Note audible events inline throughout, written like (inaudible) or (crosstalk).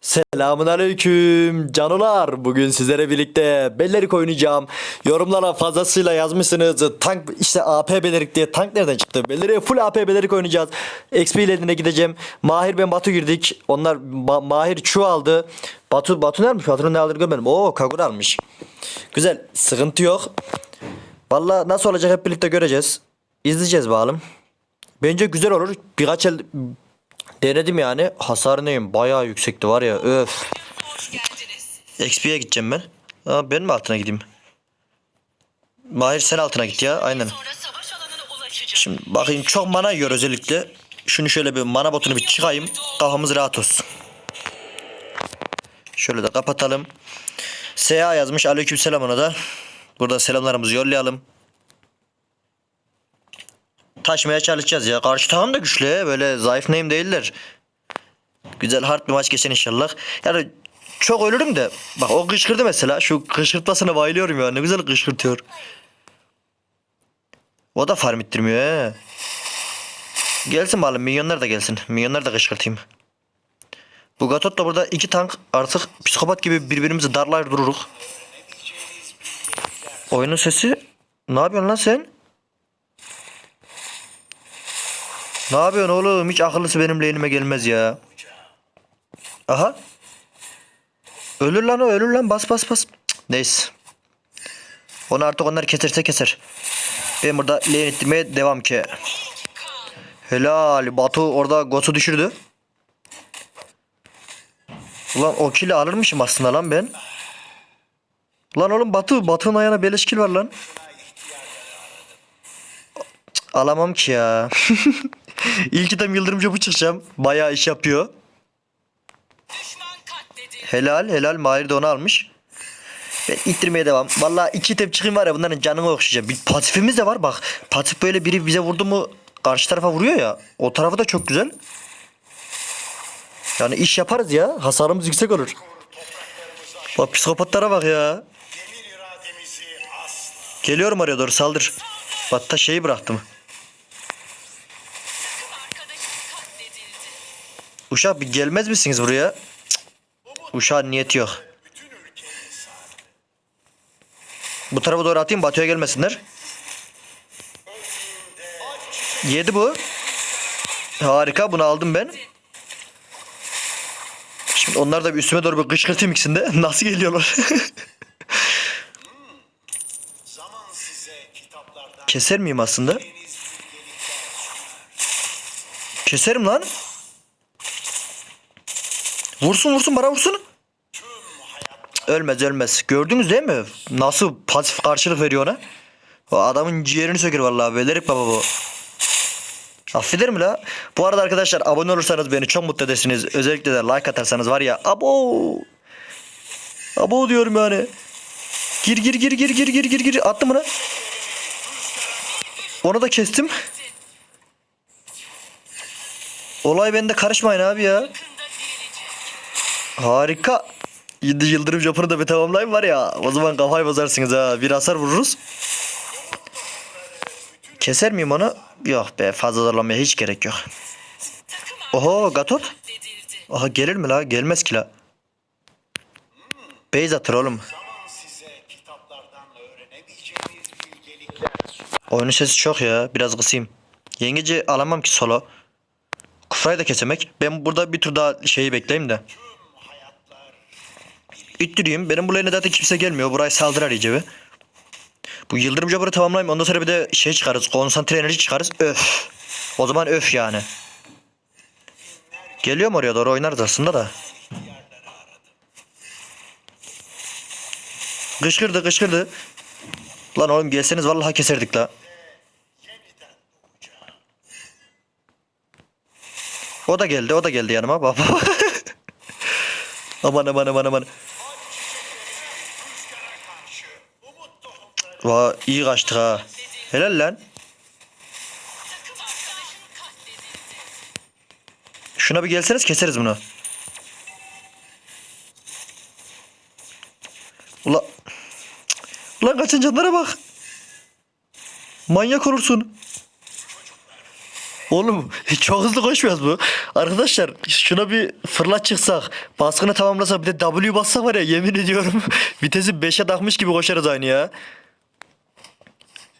Selamun aleyküm canolar. Bugün sizlere birlikte Bellerik oynayacağım. Yorumlara fazlasıyla yazmışsınız. Tank işte AP Bellerik diye tank nereden çıktı? Bellerik full AP Bellerik oynayacağız. XP ile gideceğim. Mahir ben Batu girdik. Onlar Ma- Mahir Çu aldı. Batu Batu ne almış? Batu'nun ne aldığını görmedim. Oo Kagura almış. Güzel. Sıkıntı yok. Valla nasıl olacak hep birlikte göreceğiz. İzleyeceğiz bakalım. Bence güzel olur. Birkaç el denedim yani. Hasar neyim? Bayağı yüksekti var ya. Öf. XP'ye gideceğim ben. Aa, ben mi altına gideyim? Mahir sen altına git ya. Aynen. Şimdi bakayım çok mana yiyor özellikle. Şunu şöyle bir mana botunu bir çıkayım. Kafamız rahat olsun. Şöyle de kapatalım. SA yazmış. Aleykümselam ona da. Burada selamlarımızı yollayalım. Taşmaya çalışacağız ya. Karşı takım da güçlü. Böyle zayıf neyim değiller. Güzel hard bir maç geçen inşallah. Yani çok ölürüm de. Bak o kışkırdı mesela. Şu kışkırtmasına bayılıyorum ya. Ne güzel kışkırtıyor. O da farm ittirmiyor he. Gelsin bakalım milyonlar da gelsin. Milyonlar da kışkırtayım. Bu Gatot da burada iki tank artık psikopat gibi birbirimizi darlar dururuk. Oyunun sesi ne yapıyorsun lan sen? Ne yapıyorsun oğlum? Hiç akıllısı benim lane'ime gelmez ya. Aha. Ölür lan o ölür lan bas bas bas. Cık, Neyse. Onu artık onlar keserse keser. Ben burada lane ettirmeye devam ki. Helal. Batu orada Got'u düşürdü. Ulan o kill'i alırmışım aslında lan ben. Lan oğlum Batu. Batu'nun ayağına beleş kill var lan. Alamam ki ya. (laughs) (laughs) İlk item yıldırım çöpü çıkacağım. Bayağı iş yapıyor. Helal helal Mahir de onu almış. Ben ittirmeye devam. Vallahi iki tep çıkayım var ya bunların canını okşayacağım. Bir pasifimiz de var bak. Pasif böyle biri bize vurdu mu karşı tarafa vuruyor ya. O tarafı da çok güzel. Yani iş yaparız ya. Hasarımız yüksek olur. Bak psikopatlara bak ya. Geliyorum oraya doğru saldır. Hatta şeyi bıraktım. Uşak bir gelmez misiniz buraya? Uşağın niyeti yok. Bu tarafa doğru atayım Batu'ya gelmesinler. Yedi bu. Harika bunu aldım ben. Şimdi onlar da bir üstüme doğru bir kışkırtayım ikisini de. (laughs) Nasıl geliyorlar? Keser miyim aslında? Keserim lan. Vursun vursun bana vursun. Ölmez ölmez. Gördünüz değil mi? Nasıl pasif karşılık veriyor ona? O adamın ciğerini söker vallahi. Belerik baba bu. Affeder mi la? Bu arada arkadaşlar abone olursanız beni çok mutlu edersiniz. Özellikle de like atarsanız var ya. Abo. Abo diyorum yani. Gir gir gir gir gir gir gir gir. Attım bunu. Onu da kestim. Olay bende karışmayın abi ya. Harika. Yedi yıldırım japını da bir tamamlayayım var ya. O zaman kafayı bozarsınız ha. Bir hasar vururuz. Keser miyim onu? Yok be fazla zorlamaya hiç gerek yok. Oho Gatot. Aha gelir mi la? Gelmez ki la. Beyz atır oğlum. Oyunun sesi çok ya. Biraz kısayım. Yengeci alamam ki solo. Kufrayı da kesemek. Ben burada bir tur daha şeyi bekleyeyim de. İttireyim. Benim bu lane'e zaten kimse gelmiyor. Burayı saldırar iyice. Bu yıldırım jabber'ı tamamlayayım. Ondan sonra bir de şey çıkarız. Konsantre enerji çıkarız. Öf. O zaman öf yani. Geliyor mu oraya doğru oynarız aslında da. Kışkırdı kışkırdı. Lan oğlum gelseniz vallahi keserdik la. O da geldi, o da geldi yanıma. (laughs) Aman aman aman aman. Va iyi kaçtık ha. Helal lan. Şuna bir gelseniz keseriz bunu. Ula. Ulan kaçın canlara bak. Manyak olursun. Oğlum çok hızlı koşmuyoruz bu. Arkadaşlar şuna bir fırlat çıksak. Baskını tamamlasak bir de W bassak var ya yemin ediyorum. (laughs) Vitesi 5'e takmış gibi koşarız aynı ya.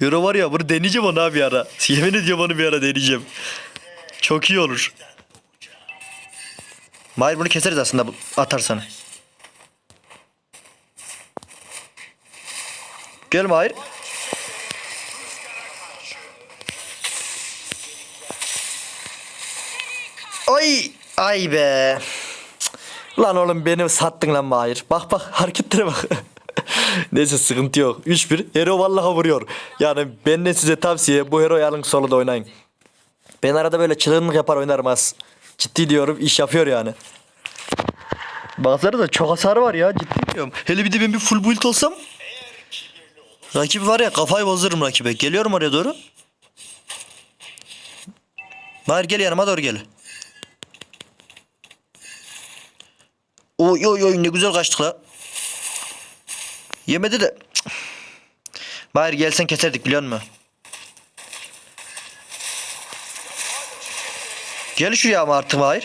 Euro var ya bunu deneyeceğim onu abi ara. Yemin ediyorum onu bir ara deneyeceğim. Çok iyi olur. Mahir bunu keseriz aslında atarsan. Gel Mahir. Ay ay be. Lan oğlum beni sattın lan Mahir. Bak bak hareketlere bak. (laughs) (laughs) Neyse sıkıntı yok. 3-1. Hero vallahi vuruyor. Yani benden size tavsiye bu Hero'yu alın soloda oynayın. Ben arada böyle çılgınlık yapar oynarım az. Ciddi diyorum iş yapıyor yani. Bazıları da çok hasarı var ya ciddi diyorum. Hele bir de ben bir full build olsam. Rakip var ya kafayı bozdururum rakibe. Geliyorum oraya doğru. Mahir gel yanıma doğru gel. Oy oy oy ne güzel kaçtık la. Yemedi de. Cık. Mahir gelsen keserdik biliyor musun? Gel şuraya ama artık Mahir.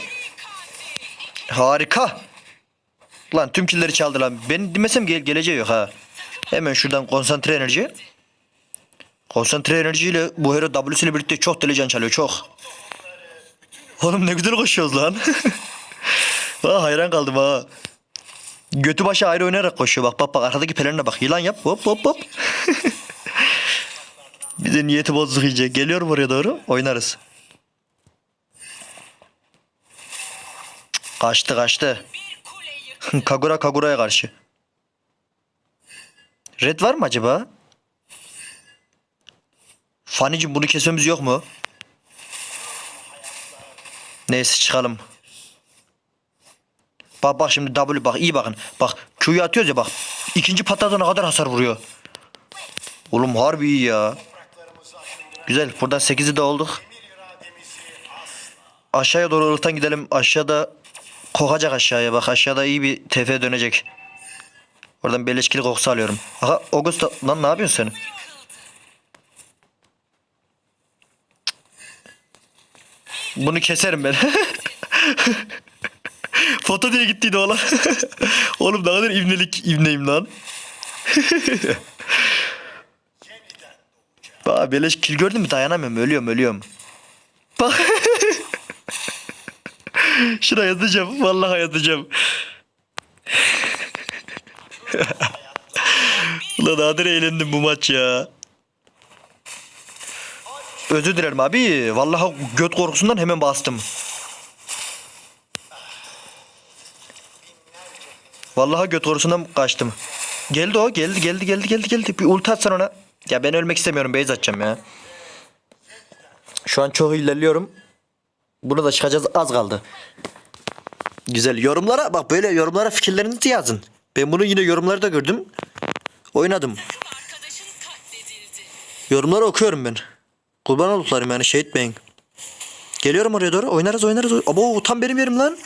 Harika. Lan tüm killeri çaldı lan. Ben demesem gel geleceği yok ha. Hemen şuradan konsantre enerji. Konsantre enerjiyle bu hero W'su ile birlikte çok deli can çalıyor çok. Oğlum ne güzel koşuyoruz lan. (laughs) ha, hayran kaldım ha. Götü başı ayrı oynayarak koşuyor. Bak bak bak arkadaki pelerine bak. Yılan yap. Hop hop hop. (laughs) Bir de niyeti bozduk iyice. Geliyorum oraya doğru. Oynarız. Kaçtı kaçtı. (laughs) Kagura Kagura'ya karşı. Red var mı acaba? Fanicim bunu kesmemiz yok mu? Neyse çıkalım. Bak bak şimdi W bak iyi bakın. Bak Q'yu atıyoruz ya bak. İkinci patladığına kadar hasar vuruyor. Oğlum harbi iyi ya. Güzel buradan 8'i de olduk. Aşağıya doğru ırktan gidelim. Aşağıda kokacak aşağıya bak. Aşağıda iyi bir TF dönecek. Oradan beleşkili kokusu alıyorum. Aha Augusta lan ne yapıyorsun sen? Bunu keserim ben. (laughs) Foto diye gittiydi oğlan. (laughs) Oğlum ne kadar ibnelik ibneyim lan. (laughs) Bak beleş kil gördün mü dayanamıyorum ölüyorum ölüyorum. Bak. (laughs) Şuna yazacağım. Vallahi yazacağım. Ulan nadir eğlendim bu maç ya. Özür dilerim abi. Vallahi göt korkusundan hemen bastım. Vallahi göt korkusundan kaçtım. Geldi o. Geldi geldi geldi geldi geldi. Bir ulti atsan ona. Ya ben ölmek istemiyorum. Base atacağım ya. Şu an çok ilerliyorum. Bunu da çıkacağız az kaldı. Güzel. Yorumlara bak böyle yorumlara fikirlerinizi yazın. Ben bunu yine yorumlarda gördüm. Oynadım. Yorumları okuyorum ben. Kurban olduklarım yani şey etmeyin. Geliyorum oraya doğru. Oynarız oynarız. Abo tam benim yerim lan.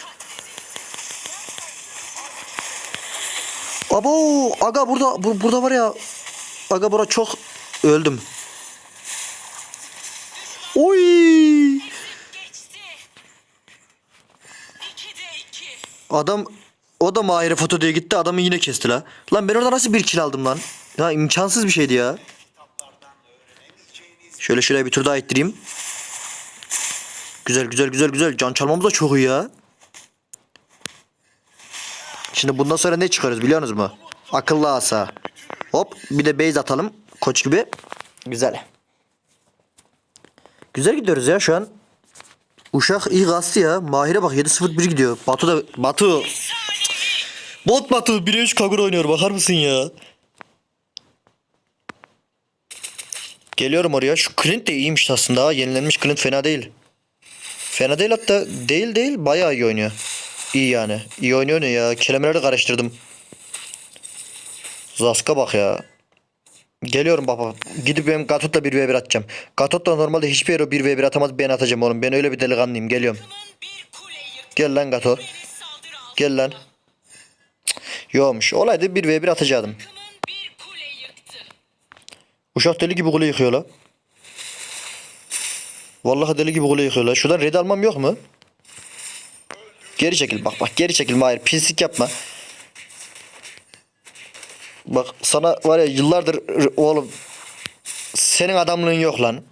Abo aga burada bu- burada var ya. Aga bura çok öldüm. Oy! Adam o da Mahir'e foto diye gitti adamı yine kesti la. Lan ben orada nasıl bir kill aldım lan? Ya imkansız bir şeydi ya. Şöyle şuraya bir tur daha ettireyim. Güzel güzel güzel güzel. Can çalmamız da çok iyi ya. Şimdi bundan sonra ne çıkarız biliyor musunuz mu? Akıllı asa. Hop bir de base atalım. Koç gibi. Güzel. Güzel gidiyoruz ya şu an. Uşak iyi kastı ya. Mahir'e bak 7-0-1 gidiyor. Batu da Batu. Bot Batu 1'e 3 Kagura oynuyor bakar mısın ya? Geliyorum oraya. Şu Clint de iyiymiş aslında. Yenilenmiş Clint fena değil. Fena değil hatta. Değil değil. Bayağı iyi oynuyor. İyi yani. İyi oynuyor ne ya. Kelimeleri karıştırdım. Zaska bak ya. Geliyorum baba. Gidip benim Gatot'la 1v1 atacağım. Gatot normalde hiçbir yere 1v1 atamaz ben atacağım oğlum. Ben öyle bir delikanlıyım. Geliyorum. Gel lan Gato. Gel lan. Yokmuş. Olaydı 1v1 atacaktım. Uşak deli gibi kule yıkıyor la. Vallahi deli gibi kule yıkıyorlar. Şuradan red almam yok mu? Geri çekil bak bak geri çekil Mahir. Pislik yapma. Bak sana var ya yıllardır oğlum senin adamlığın yok lan.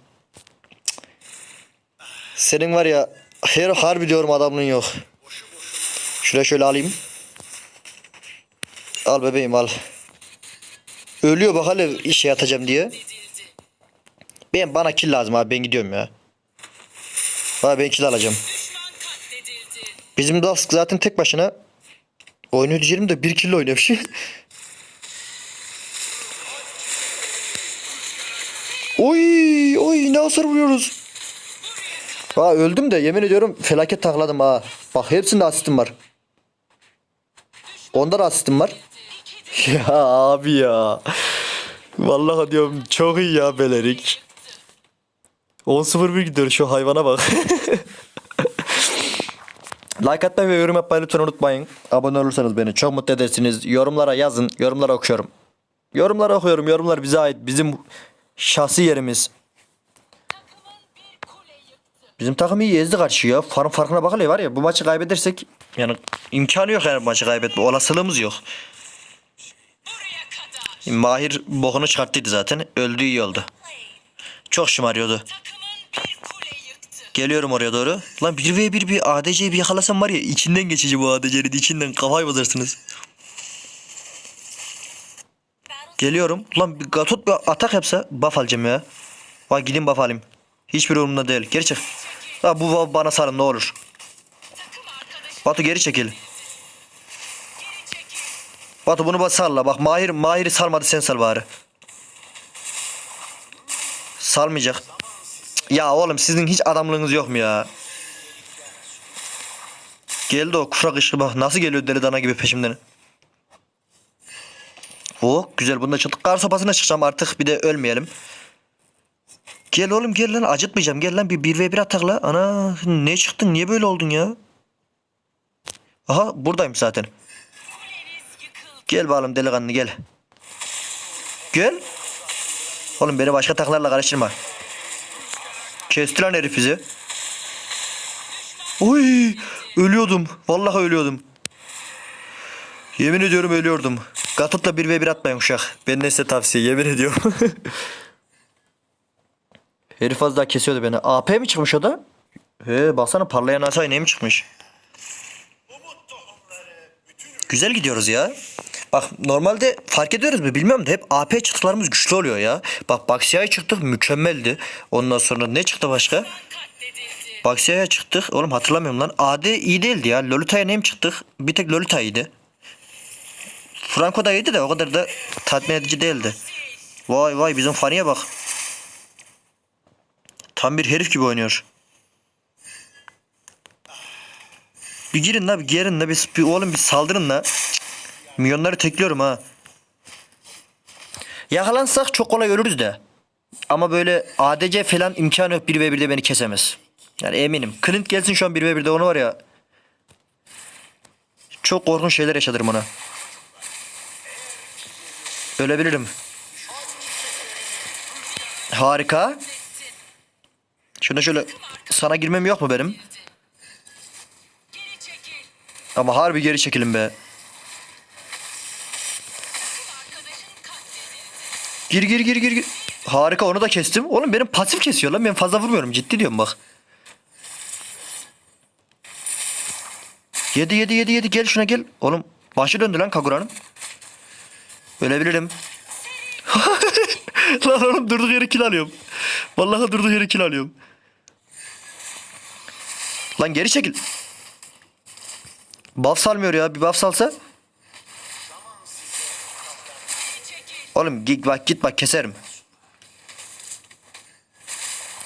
Senin var ya her harbi diyorum adamlığın yok. Şuraya şöyle alayım. Al bebeğim al. Ölüyor bak hele işe yatacağım diye. Ben bana kill lazım abi ben gidiyorum ya. Abi ben kill alacağım. Bizim Dask zaten tek başına oynuyor diyeceğim de bir kill oynamış. (laughs) oy oy ne hasar vuruyoruz. Ha öldüm de yemin ediyorum felaket takladım ha. Bak hepsinde asistim var. Onda da asistim var. (laughs) ya abi ya. Vallahi diyorum çok iyi ya Belerik. 10-0-1 gidiyor şu hayvana bak. (laughs) Like atmayı ve yorum yapmayı lütfen unutmayın. Abone olursanız beni çok mutlu edersiniz. Yorumlara yazın. Yorumlara okuyorum. Yorumlara okuyorum. Yorumlar bize ait. Bizim şahsi yerimiz. Bizim takım iyi ezdi karşı ya. Farm farkına bak hele var ya bu maçı kaybedersek yani imkanı yok yani maçı kaybetme. Olasılığımız yok. Mahir bokunu çıkarttıydı zaten. Öldüğü iyi oldu. Çok şımarıyordu. Geliyorum oraya doğru. Lan 1v1 bir ADC'yi bir yakalasam var ya içinden geçici bu ADC'nin içinden kafayı bozarsınız. Geliyorum. Lan bir gatot bir atak yapsa buff alacağım ya. Vay gidin buff alayım. Hiçbir umurumda değil. Geri çık. Ha bu bana sarın ne olur. Batu geri çekil. Batu bunu bana salla. Bak Mahir Mahir'i salmadı sen sal bari. Salmayacak. Ya oğlum sizin hiç adamlığınız yok mu ya? Geldi o kufra kışkı bak nasıl geliyor deli dana gibi peşimden. Oh güzel bunda çıktık. Kar sopasına çıkacağım artık bir de ölmeyelim. Gel oğlum gel lan acıtmayacağım gel lan bir 1v1 atak la. Ana ne çıktın niye böyle oldun ya? Aha buradayım zaten. Gel bakalım delikanlı gel. Gel. Oğlum beni başka taklarla karıştırma. Kesti lan herif bizi. Uy, ölüyordum. Vallahi ölüyordum. Yemin ediyorum ölüyordum. Gatut'la 1v1 atmayın uşak. Benden size tavsiye yemin ediyorum. (laughs) herif az daha kesiyordu beni. AP mi çıkmış o da? He baksana parlayan asay ne mi çıkmış? Güzel gidiyoruz ya. Bak normalde fark ediyoruz mu bilmiyorum da hep AP çıktılarımız güçlü oluyor ya. Bak Baxia'ya çıktık mükemmeldi. Ondan sonra ne çıktı başka? Baxia'ya çıktık. Oğlum hatırlamıyorum lan. AD iyi değildi ya. Lolita'ya neyim çıktık? Bir tek Lolita iyiydi. Franco da iyiydi de o kadar da tatmin edici değildi. Vay vay bizim Fanny'e bak. Tam bir herif gibi oynuyor. Bir girin la bir gerin la bir, bir oğlum bir saldırın la. Milyonları tekliyorum ha. Yakalansak çok kolay ölürüz de. Ama böyle ADC falan imkanı yok 1v1'de beni kesemez. Yani eminim. Clint gelsin şu an 1v1'de onu var ya. Çok korkunç şeyler yaşatırım ona. Ölebilirim. Harika. Şuna şöyle sana girmem yok mu benim? Ama harbi geri çekilin be. Gir gir gir gir. Harika onu da kestim. Oğlum benim pasif kesiyor lan. Ben fazla vurmuyorum. Ciddi diyorum bak. Yedi yedi yedi yedi. Gel şuna gel. Oğlum başı döndü lan Kagura'nın. Ölebilirim. (laughs) lan oğlum durduk yere kill alıyorum. Vallahi durduk yere kill alıyorum. Lan geri çekil. Buff salmıyor ya. Bir buff salsa. Geri çekil. Oğlum git bak git bak keserim.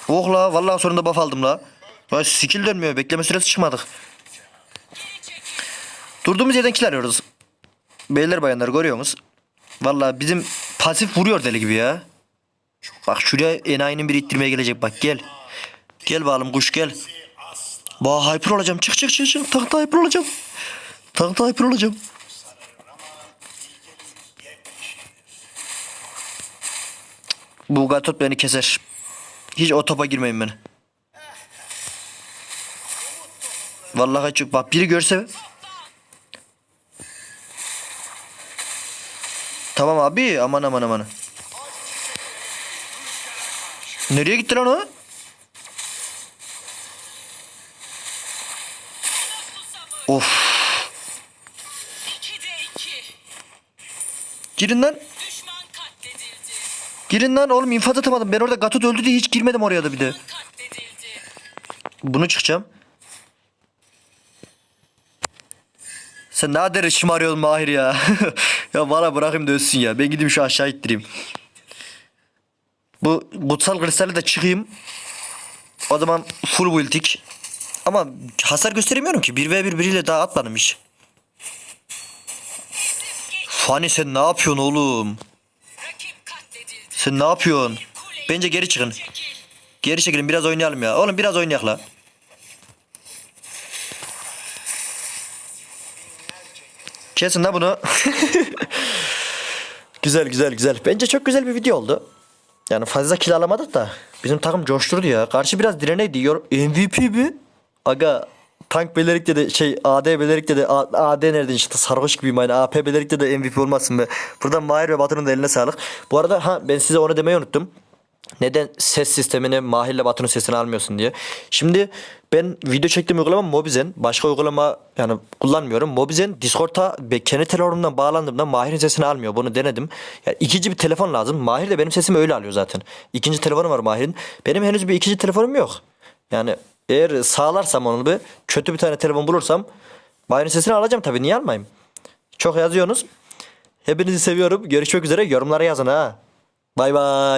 Oh la vallahi sonunda buff aldım la. Ya skill dönmüyor bekleme süresi çıkmadık. Durduğumuz yerden kill arıyoruz. Beyler bayanlar görüyorsunuz. Vallahi bizim pasif vuruyor deli gibi ya. Bak şuraya enayinin biri ittirmeye gelecek bak gel. Gel bakalım kuş gel. Bah hyper olacağım çık çık çık çık tankta hyper olacağım. Tankta hyper olacağım. Bu gatot beni keser. Hiç o topa girmeyin beni. Vallahi çok bak biri görse Tamam abi aman aman aman. Nereye gitti lan o? Of. 2'de 2. Girin lan. Girin lan oğlum infaz atamadım. Ben orada Gatot öldü diye hiç girmedim oraya da bir de. Bunu çıkacağım. Sen ne kadar şımarıyorsun Mahir ya. (laughs) ya bana bırakayım da ölsün ya. Ben gideyim şu aşağı ittireyim. Bu kutsal kristali de çıkayım. O zaman full bultik. Ama hasar gösteremiyorum ki. 1v1 biriyle daha atmadım hiç. Fani sen ne yapıyorsun oğlum? Sen ne yapıyorsun? Bence geri çıkın. Geri çekilin biraz oynayalım ya. Oğlum biraz oynayak la. Kesin la bunu. (laughs) güzel güzel güzel. Bence çok güzel bir video oldu. Yani fazla kill alamadık da bizim takım coşturdu ya. Karşı biraz direneydi. MVP mi? Aga tank belerikte de şey AD belerikte de A- AD nereden çıktı sarhoş gibiyim aynı AP belerikte de MVP olmasın be. Buradan Mahir ve Batı'nın da eline sağlık. Bu arada ha ben size onu demeyi unuttum. Neden ses sistemini Mahir'le Batu'nun sesini almıyorsun diye. Şimdi ben video çektiğim uygulama Mobizen. Başka uygulama yani kullanmıyorum. Mobizen Discord'a kendi telefonumdan bağlandığımda Mahir'in sesini almıyor. Bunu denedim. Yani ikinci bir telefon lazım. Mahir de benim sesimi öyle alıyor zaten. İkinci telefonum var Mahir'in. Benim henüz bir ikinci telefonum yok. Yani eğer sağlarsam onu bir kötü bir tane telefon bulursam Mahir'in sesini alacağım tabii. Niye almayayım? Çok yazıyorsunuz. Hepinizi seviyorum. Görüşmek üzere. Yorumlara yazın ha. Bay bay.